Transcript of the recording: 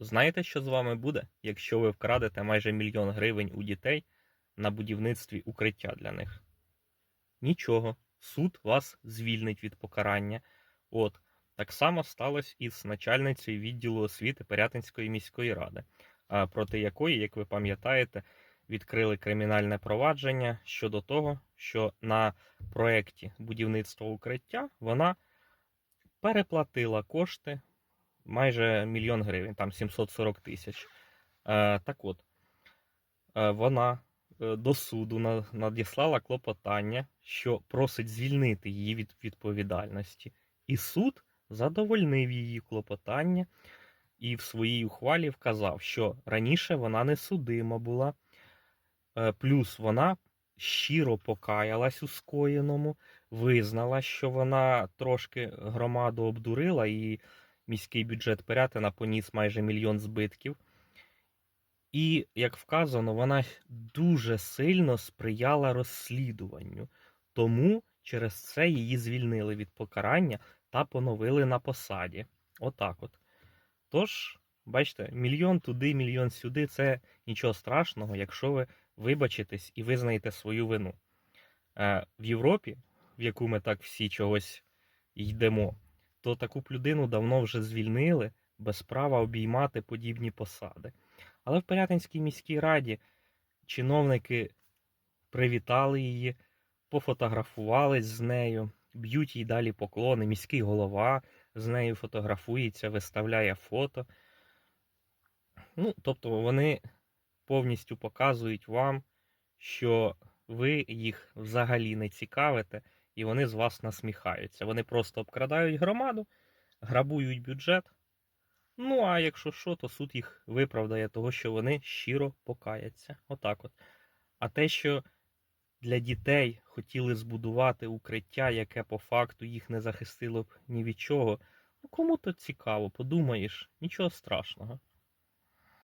Знаєте, що з вами буде, якщо ви вкрадете майже мільйон гривень у дітей на будівництві укриття для них? Нічого, суд вас звільнить від покарання. От так само сталося із начальницею відділу освіти Пирятинської міської ради, проти якої, як ви пам'ятаєте, відкрили кримінальне провадження щодо того, що на проєкті будівництва укриття вона переплатила кошти майже мільйон гривень, там 740 тисяч. Е, так от, е, вона е, до суду надіслала клопотання, що просить звільнити її від відповідальності. І суд задовольнив її клопотання і в своїй ухвалі вказав, що раніше вона не судима була, плюс вона щиро покаялась у скоєному, визнала, що вона трошки громаду обдурила і міський бюджет Пирятина поніс майже мільйон збитків. І, як вказано, вона дуже сильно сприяла розслідуванню. Тому через це її звільнили від покарання та поновили на посаді. Отак от. Тож, бачите, мільйон туди, мільйон сюди це нічого страшного, якщо ви вибачитесь і визнаєте свою вину. Е, в Європі, в яку ми так всі чогось йдемо, то таку б людину давно вже звільнили без права обіймати подібні посади. Але в Пирятинській міській раді чиновники привітали її, пофотографувались з нею, б'ють їй далі поклони. Міський голова з нею фотографується, виставляє фото. Ну, тобто вони повністю показують вам, що ви їх взагалі не цікавите, і вони з вас насміхаються. Вони просто обкрадають громаду, грабують бюджет. Ну, а якщо що, то суд їх виправдає того, що вони щиро покаяться. Отак от. А те, що для дітей хотіли збудувати укриття, яке по факту їх не захистило б ні від чого, ну кому то цікаво, подумаєш, нічого страшного.